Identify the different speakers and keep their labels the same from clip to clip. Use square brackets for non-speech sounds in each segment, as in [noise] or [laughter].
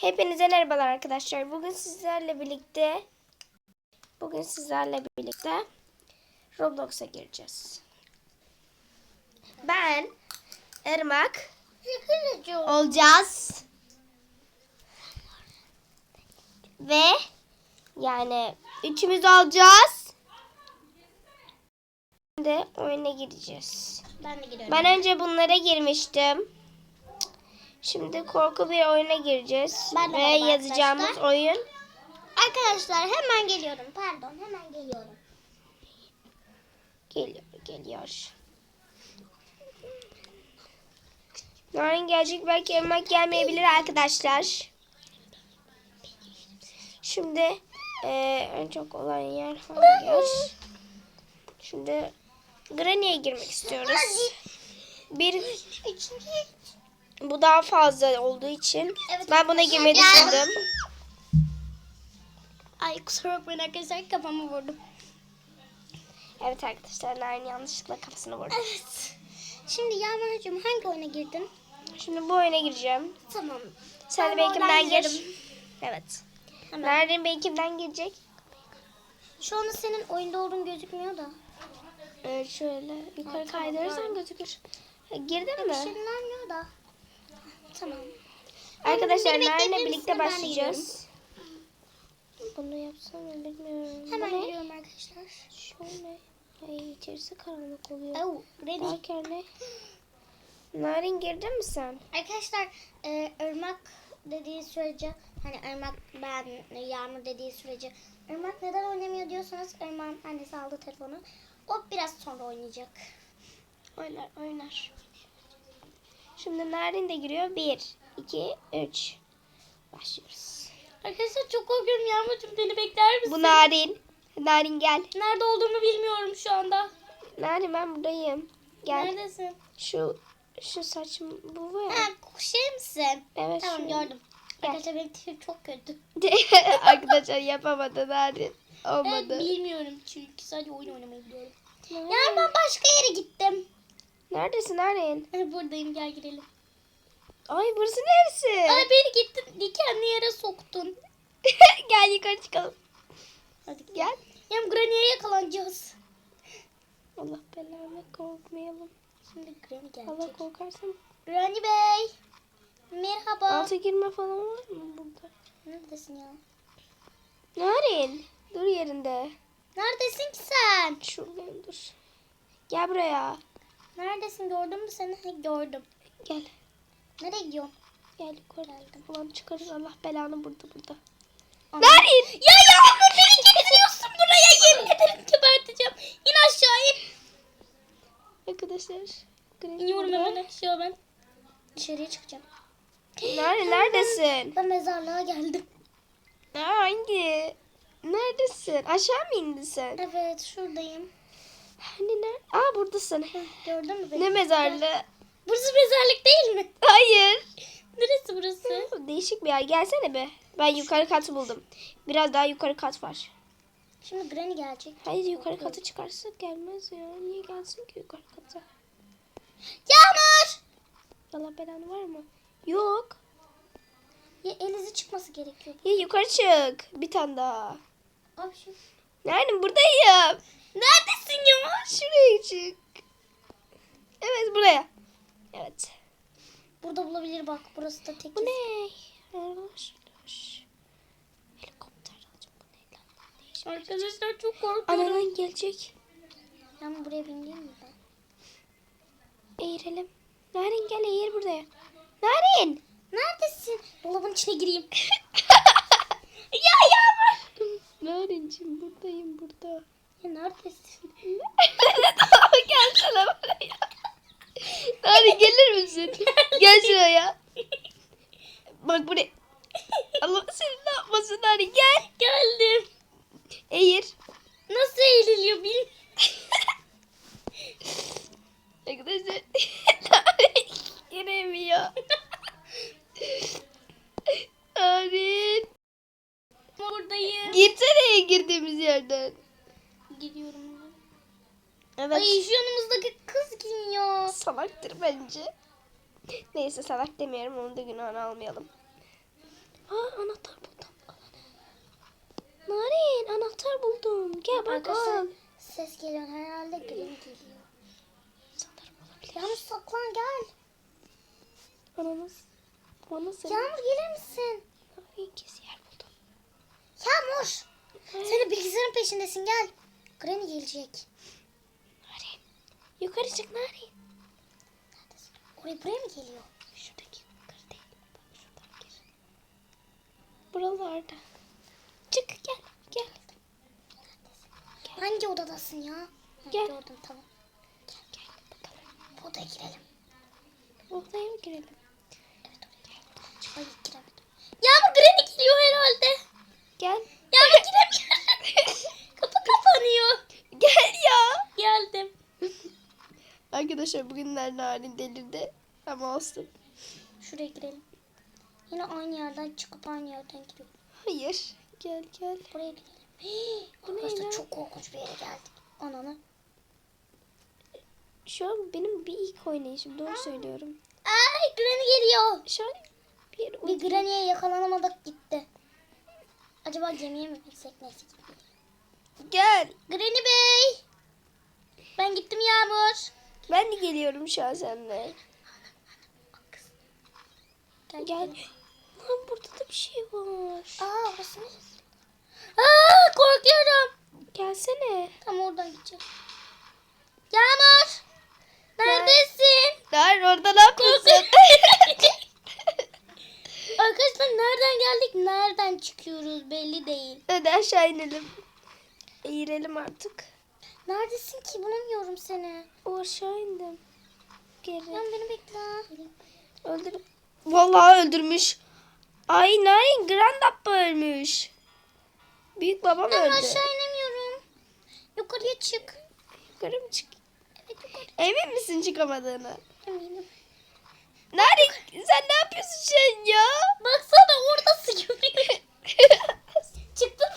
Speaker 1: Hepinize merhabalar arkadaşlar. Bugün sizlerle birlikte bugün sizlerle birlikte Roblox'a gireceğiz. Ben Irmak olacağız. Ve yani üçümüz olacağız. Şimdi oyuna gireceğiz.
Speaker 2: Ben de giriyorum.
Speaker 1: Ben önce bunlara girmiştim. Şimdi korku bir oyuna gireceğiz.
Speaker 2: Ben de
Speaker 1: Ve
Speaker 2: merhaba
Speaker 1: yazacağımız
Speaker 2: arkadaşlar.
Speaker 1: oyun
Speaker 2: Arkadaşlar hemen geliyorum. Pardon hemen geliyorum.
Speaker 1: geliyor. geliyor. Narin gelecek belki Irmak gelmeyebilir arkadaşlar. Şimdi eee, en çok olan yer hangi? Şimdi Granny'e girmek istiyoruz. Bir bu daha fazla olduğu için
Speaker 2: Evet,
Speaker 1: ben buna girmeyi düşündüm.
Speaker 2: Ay kusura bakmayın arkadaşlar kafamı vurdum.
Speaker 1: Evet arkadaşlar Narin yanlışlıkla kafasını vurdu.
Speaker 2: Evet. Şimdi Yağmurcuğum hangi oyuna girdin?
Speaker 1: Şimdi bu oyuna gireceğim.
Speaker 2: Tamam.
Speaker 1: Sen de
Speaker 2: Ben
Speaker 1: benimkinden
Speaker 2: oradan
Speaker 1: gir.
Speaker 2: girerim.
Speaker 1: Evet.
Speaker 2: Hemen.
Speaker 1: Narin benimkinden girecek.
Speaker 2: Şu anda senin oyunda olduğun gözükmüyor da.
Speaker 1: Ee, şöyle yukarı kaydırırsan gözükür. Girdin
Speaker 2: Bir
Speaker 1: mi?
Speaker 2: şeyler da. Tamam.
Speaker 1: Arkadaşlar
Speaker 2: Beni bekleyebilir
Speaker 1: birlikte
Speaker 2: misin? Ben de
Speaker 1: başlayacağız. Bunu yapsam mı bilmiyorum.
Speaker 2: Hemen
Speaker 1: Bu ne?
Speaker 2: geliyorum arkadaşlar.
Speaker 1: Şöyle. Ay içerisi karanlık oluyor.
Speaker 2: Oh, ready.
Speaker 1: Derken ne? Narin girdin mi sen?
Speaker 2: Arkadaşlar e, ırmak dediği sürece hani ırmak ben yağmur dediği sürece ırmak neden oynamıyor diyorsanız ırmak'ın annesi aldı telefonu. O biraz sonra oynayacak.
Speaker 1: Oynar oynar. Şimdi Narin de giriyor. Bir, iki, üç. Başlıyoruz.
Speaker 2: Arkadaşlar çok korkuyorum Yağmurcuğum beni bekler misin?
Speaker 1: Bu Narin. Narin gel.
Speaker 2: Nerede olduğumu bilmiyorum şu anda.
Speaker 1: Narin ben buradayım. Gel.
Speaker 2: Neredesin?
Speaker 1: Şu şu saçım bu bu ya.
Speaker 2: Ha şey misin?
Speaker 1: Evet.
Speaker 2: Tamam
Speaker 1: şu.
Speaker 2: gördüm.
Speaker 1: Gel.
Speaker 2: Arkadaşlar benim tipim çok kötü. [laughs]
Speaker 1: Arkadaşlar yapamadı Narin.
Speaker 2: Evet
Speaker 1: Olmadı.
Speaker 2: bilmiyorum çünkü sadece oyun oynamayı biliyorum. Yani ben başka yere gittim.
Speaker 1: Neredesin Narin?
Speaker 2: Hani buradayım gel girelim.
Speaker 1: Ay burası neresi?
Speaker 2: Ay beni gittin dikenli yere soktun. [laughs]
Speaker 1: gel yukarı çıkalım.
Speaker 2: Hadi
Speaker 1: Gel.
Speaker 2: Hem Granny'e yakalanacağız.
Speaker 1: Allah belanı korkmayalım.
Speaker 2: Şimdi Granny
Speaker 1: Allah
Speaker 2: gelecek.
Speaker 1: korkarsam.
Speaker 2: Granny Bey. Merhaba.
Speaker 1: Alta girme falan var mı burada?
Speaker 2: Neredesin ya?
Speaker 1: Narin. Dur yerinde.
Speaker 2: Neredesin ki sen?
Speaker 1: Şuradayım dur. Gel buraya.
Speaker 2: Neredesin gördün mü seni? Gördüm.
Speaker 1: Gel.
Speaker 2: Nereye gidiyorsun?
Speaker 1: Gel yukarı. Ulan çıkarır Allah belanı burada burada.
Speaker 2: Ama-
Speaker 1: Narin.
Speaker 2: Ya Yağmur beni getiriyorsun buraya. Yemin ederim geberteceğim. İn aşağı in.
Speaker 1: Arkadaşlar.
Speaker 2: İniyorum hemen aşağı ben. Dışarıya çıkacağım.
Speaker 1: Narin neredesin?
Speaker 2: Ben mezarlığa geldim.
Speaker 1: Hangi? Neredesin? Aşağı mı indin sen?
Speaker 2: Evet şuradayım.
Speaker 1: Hani ne? Aa buradasın.
Speaker 2: Gördün mü beni?
Speaker 1: Ne mezarlığı?
Speaker 2: Burası mezarlık değil mi?
Speaker 1: Hayır.
Speaker 2: Neresi burası?
Speaker 1: Değişik bir yer. Gelsene be. Ben yukarı katı buldum. Biraz daha yukarı kat var.
Speaker 2: Şimdi Granny gelecek.
Speaker 1: Hayır yukarı kata çıkarsak gelmez ya. Niye gelsin ki yukarı kata?
Speaker 2: Yağmur!
Speaker 1: Allah belanı var mı? Yok.
Speaker 2: Ya elizi çıkması gerekiyor.
Speaker 1: Ya yukarı çık. Bir tane daha.
Speaker 2: Abi şu.
Speaker 1: Nerede? Buradayım.
Speaker 2: Neredesin ya?
Speaker 1: Şuraya çık. Evet buraya. Evet.
Speaker 2: Burada bulabilir bak. Burası da tek.
Speaker 1: Bu ne? Helikopter alacağım. Bu ne lan?
Speaker 2: Arkadaşlar çok korkuyorum.
Speaker 1: Ananan gelecek.
Speaker 2: Ben buraya bineyim mi ben?
Speaker 1: Eğirelim. Narin gel eğir buraya. Narin.
Speaker 2: Neredesin? Dolabın içine gireyim. [laughs] ya Yağmur!
Speaker 1: Narincim buradayım burada.
Speaker 2: Ya neredesin?
Speaker 1: Gelsene buraya. Narin gelir misin? Gel şuraya. Bak buraya. Allah seni ne yapmasın Narin gel.
Speaker 2: Geldim.
Speaker 1: Eğir.
Speaker 2: Nasıl eğililiyor bil.
Speaker 1: Arkadaşlar. [laughs] Giremiyor. Narin.
Speaker 2: Buradayım.
Speaker 1: Girsene girdiğimiz yerden.
Speaker 2: Gidiyorum.
Speaker 1: Evet.
Speaker 2: Ay şu yanımızdaki kız kim ya?
Speaker 1: Salaktır bence. Neyse salak demiyorum onu da günahını almayalım. Aa anahtar buldum. Narin anahtar buldum. Gel bak al.
Speaker 2: ses geliyor herhalde Green geliyor.
Speaker 1: Sanırım olabilir.
Speaker 2: Yağmur saklan gel.
Speaker 1: Ananız. Bana sen.
Speaker 2: Yağmur gelir misin?
Speaker 1: Kes yer buldum.
Speaker 2: Yağmur. Sen de bilgisayarın peşindesin gel. Granny gelecek.
Speaker 1: Narin. Yukarı çık Narin.
Speaker 2: Neredesin? Oraya buraya mı geliyor?
Speaker 1: Şuradaki yukarı değil. Bak şuradan gir. Buralarda. Çık gel. Gel.
Speaker 2: Hangi odadasın ya? Ha,
Speaker 1: Gel.
Speaker 2: Gördüm tamam.
Speaker 1: Gel bakalım.
Speaker 2: Bu odaya girelim.
Speaker 1: Odaya mı girelim?
Speaker 2: Evet oraya girelim. Ay giremedim. Yağmur Granny geliyor herhalde.
Speaker 1: Gel.
Speaker 2: Yağmur giremiyorum. Kapı kapanıyor.
Speaker 1: Gel ya.
Speaker 2: Geldim.
Speaker 1: Arkadaşlar bugünler Narin delirdi. Ama olsun.
Speaker 2: Şuraya girelim. Yine aynı yerden çıkıp aynı yerden giriyor.
Speaker 1: Hayır. Gel gel.
Speaker 2: Buraya gidelim. Hii, Arkadaşlar çok korkunç bir yere geldik. Ananı.
Speaker 1: Şu an benim bir ilk oynayışım. Doğru söylüyorum.
Speaker 2: Ay Granny geliyor.
Speaker 1: Şu an bir
Speaker 2: Bir Granny'e yakalanamadık gitti. Acaba gemiye mi binsek neyse.
Speaker 1: Gel.
Speaker 2: Granny Bey. Ben gittim Yağmur.
Speaker 1: Ben de geliyorum şu an seninle.
Speaker 2: Gel.
Speaker 1: Gel. Lan burada da bir şey var.
Speaker 2: Aa orası neresi? Aa korkuyorum.
Speaker 1: Gelsene.
Speaker 2: Tam oradan gideceğim. Yağmur. Neredesin?
Speaker 1: Narin orada ne yapıyorsun? [laughs]
Speaker 2: Arkadaşlar nereden geldik? Nereden çıkıyoruz belli değil.
Speaker 1: Hadi aşağı inelim. Eğirelim artık.
Speaker 2: Neredesin ki? Bulamıyorum seni.
Speaker 1: O aşağı indim. Geri.
Speaker 2: Yan beni bekle.
Speaker 1: Öldür. Vallahi öldürmüş. Ay Narin Grand Abba ölmüş. Büyük babam
Speaker 2: Ben
Speaker 1: öldü.
Speaker 2: aşağı inemiyorum. Yukarıya çık.
Speaker 1: Yukarı mı çık?
Speaker 2: Evet yukarı.
Speaker 1: Emin misin çıkamadığını?
Speaker 2: Eminim.
Speaker 1: Narin sen ne yapıyorsun an ya?
Speaker 2: Baksana orada su görüyorum. [laughs] Çıktım.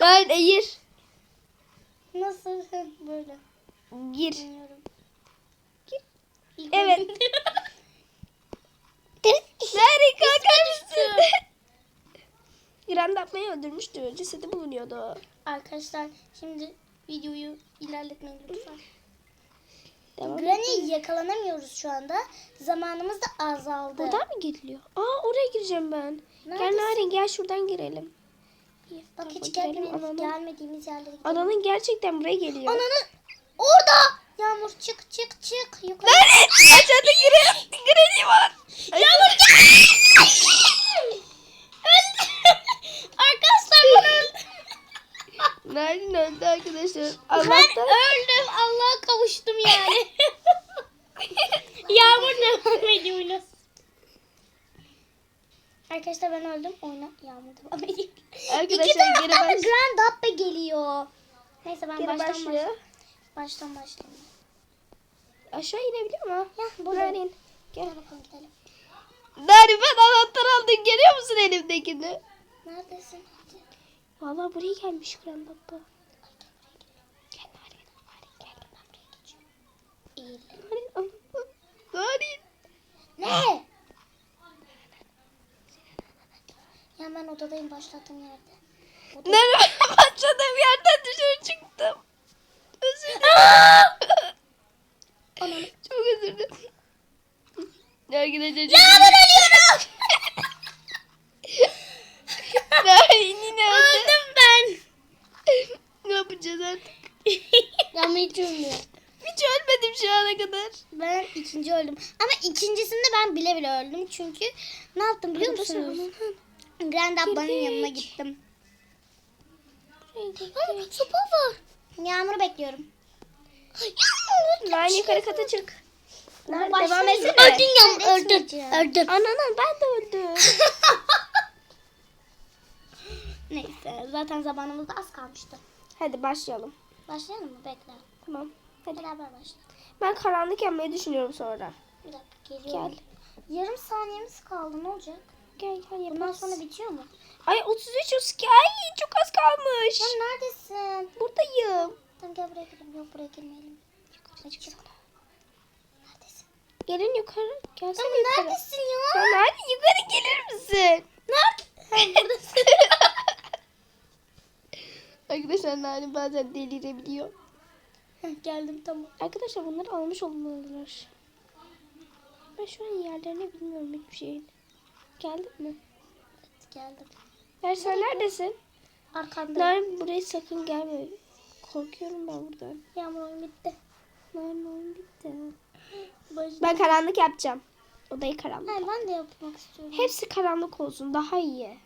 Speaker 1: Narin eğir.
Speaker 2: Nasıl? [laughs] Böyle.
Speaker 1: Gir. Gir. Evet.
Speaker 2: önce-
Speaker 1: Narin kalkar mısın?
Speaker 2: düştü.
Speaker 1: Grand Abba'yı öldürmüştü. Cesedi bulunuyordu.
Speaker 2: Arkadaşlar şimdi videoyu ilerletmeyin lütfen.
Speaker 1: Devam.
Speaker 2: Granny'yi yakalanamıyoruz şu anda. Zamanımız da azaldı.
Speaker 1: Buradan mı giriliyor? Aa oraya gireceğim ben. Gel
Speaker 2: Neredesin?
Speaker 1: Narin gel şuradan girelim.
Speaker 2: Bak hiç
Speaker 1: girelim.
Speaker 2: gelmediğimiz,
Speaker 1: Ananın,
Speaker 2: gelmediğimiz yerlere gidelim.
Speaker 1: ananın gerçekten buraya geliyor.
Speaker 2: Ananı orada. Yağmur çık çık çık. Yukarı.
Speaker 1: Narin aşağıda gire. Granny var.
Speaker 2: Yağmur gel. [laughs] Arkadaşlar ben öldüm. [laughs]
Speaker 1: Narin öldü arkadaşlar.
Speaker 2: Ben
Speaker 1: Allah'tan.
Speaker 2: öldüm. Allah'a kavuştum yani. Yağmur devam ediyor. Arkadaşlar ben öldüm. Oyna Yağmur devam ediyor.
Speaker 1: Arkadaşlar, geri baş-
Speaker 2: Grand Abbe geliyor. Neyse ben
Speaker 1: Geri
Speaker 2: baştan
Speaker 1: başlıyor.
Speaker 2: başlayayım. Baştan başlayayım.
Speaker 1: Aşağı inebiliyor mu?
Speaker 2: Ya burada.
Speaker 1: Narin. Gel.
Speaker 2: Bakalım gidelim.
Speaker 1: Narin ben anahtar aldım. Görüyor musun elimdekini?
Speaker 2: Neredesin?
Speaker 1: Vallahi buraya gelmiş Grand Abba. Gel Narin. Narin gel.
Speaker 2: Ben buraya geçiyorum. Eğil.
Speaker 1: Narin anahtar. Narin.
Speaker 2: Ne? Ben odadayım başlattığım yerde. Oda...
Speaker 1: Nereye [laughs] başladığım yerden dışarı çıktım. Özür dilerim. [laughs] Çok özür dilerim. Arkadaşlar
Speaker 2: Ya ben ölüyorum.
Speaker 1: Narin yine öldü.
Speaker 2: Öldüm ben.
Speaker 1: ne yapacağız artık?
Speaker 2: Ya [laughs] ben hiç ölmüyorum.
Speaker 1: Hiç ölmedim şu ana kadar.
Speaker 2: Ben ikinci öldüm. Ama ikincisinde ben bile bile öldüm. Çünkü ne yaptım biliyor musunuz? Grand
Speaker 1: Girdik.
Speaker 2: yanına gittim. Ay, sopa var. Yağmur'u bekliyorum. Yağmur.
Speaker 1: Narin yukarı kata çık. Narin
Speaker 2: Devam etsene. Öldün Yağmur. Öldün. Öldün.
Speaker 1: Ananın ben de öldüm. [laughs]
Speaker 2: Neyse zaten zamanımız da az kalmıştı.
Speaker 1: Hadi başlayalım.
Speaker 2: Başlayalım mı? Bekle.
Speaker 1: Tamam. Hadi.
Speaker 2: Beraber başlayalım.
Speaker 1: Ben karanlık yapmayı düşünüyorum sonra.
Speaker 2: Bir dakika geliyorum.
Speaker 1: Gel.
Speaker 2: Yarım saniyemiz kaldı ne olacak?
Speaker 1: Gel gel yaparız.
Speaker 2: Bundan sonra bitiyor mu?
Speaker 1: Ay 33 32 ay çok az kalmış.
Speaker 2: Sen neredesin?
Speaker 1: Buradayım.
Speaker 2: Tamam gel buraya girelim. Yok buraya girmeyelim. Yukarı çık. Neredesin?
Speaker 1: Gelin yukarı. Gelsene
Speaker 2: tamam,
Speaker 1: yukarı.
Speaker 2: neredesin ya?
Speaker 1: Sen nerede? Yukarı gelir misin?
Speaker 2: Nerede? [laughs]
Speaker 1: Buradasın. [laughs] Arkadaşlar Nalin bazen delirebiliyor.
Speaker 2: Geldim tamam.
Speaker 1: Arkadaşlar bunları almış olmalılar. Ben şu an yerlerini bilmiyorum hiçbir şeyin. Geldin mi?
Speaker 2: Geldim.
Speaker 1: Ver sen neredesin?
Speaker 2: Arkanda.
Speaker 1: Narin buraya sakın gelme. Korkuyorum ben buradan.
Speaker 2: Yağmur oyun bitti.
Speaker 1: Narin oyun bitti.
Speaker 2: Başla.
Speaker 1: Ben karanlık yapacağım. Odayı karanlık.
Speaker 2: Hayır, ben de yapmak istiyorum.
Speaker 1: Hepsi karanlık olsun daha iyi.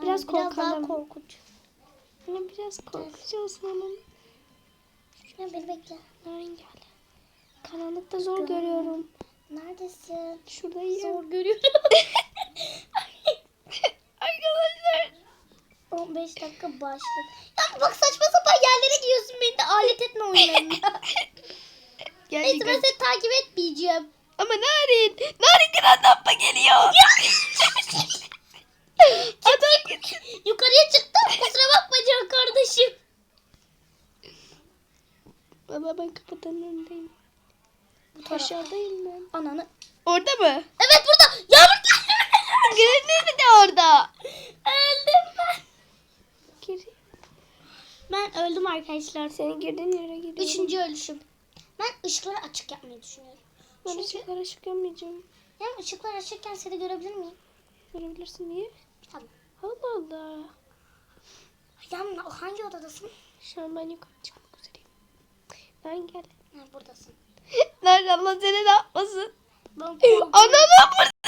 Speaker 1: Biraz
Speaker 2: Aynen, biraz daha
Speaker 1: korkalım.
Speaker 2: korkunç.
Speaker 1: Hani biraz korkunç olsun onun.
Speaker 2: Ya beni bekle.
Speaker 1: Narin gel. Karanlıkta zor görüyorum.
Speaker 2: Neredesin?
Speaker 1: Şuradayım.
Speaker 2: Zor görüyorum. [laughs]
Speaker 1: Arkadaşlar.
Speaker 2: 15 dakika başladı. Ya bak saçma sapan yerlere gidiyorsun beni de alet etme oyunlarına. [laughs]
Speaker 1: Gel
Speaker 2: Neyse ben seni takip etmeyeceğim.
Speaker 1: Ama Narin. Narin karanlıkta geliyor. [laughs] Adam
Speaker 2: Yukarıya çıktım kusura bakma can kardeşim.
Speaker 1: Baba ben kapıdan önündeyim. Aşağıdayım ben.
Speaker 2: Ananı.
Speaker 1: Orada mı?
Speaker 2: Evet burada. Yağmur
Speaker 1: Görünür de orada.
Speaker 2: Öldüm ben.
Speaker 1: Gir.
Speaker 2: Ben öldüm arkadaşlar.
Speaker 1: Senin girdiğin yere gidiyorum.
Speaker 2: Üçüncü ölüşüm. Ben ışıkları açık yapmayı düşünüyorum.
Speaker 1: Ben
Speaker 2: Çünkü
Speaker 1: ışıklara çıkamayacağım.
Speaker 2: hem ışıklar açıkken seni görebilir miyim?
Speaker 1: Görebilirsin niye?
Speaker 2: Tamam.
Speaker 1: Allah Allah.
Speaker 2: Yan hangi odadasın?
Speaker 1: Şu an ben yukarı çıkmak üzereyim. Narin gel.
Speaker 2: Ha, buradasın. [laughs]
Speaker 1: Narin Allah seni ne yapmasın?
Speaker 2: Ben.
Speaker 1: Anana burada.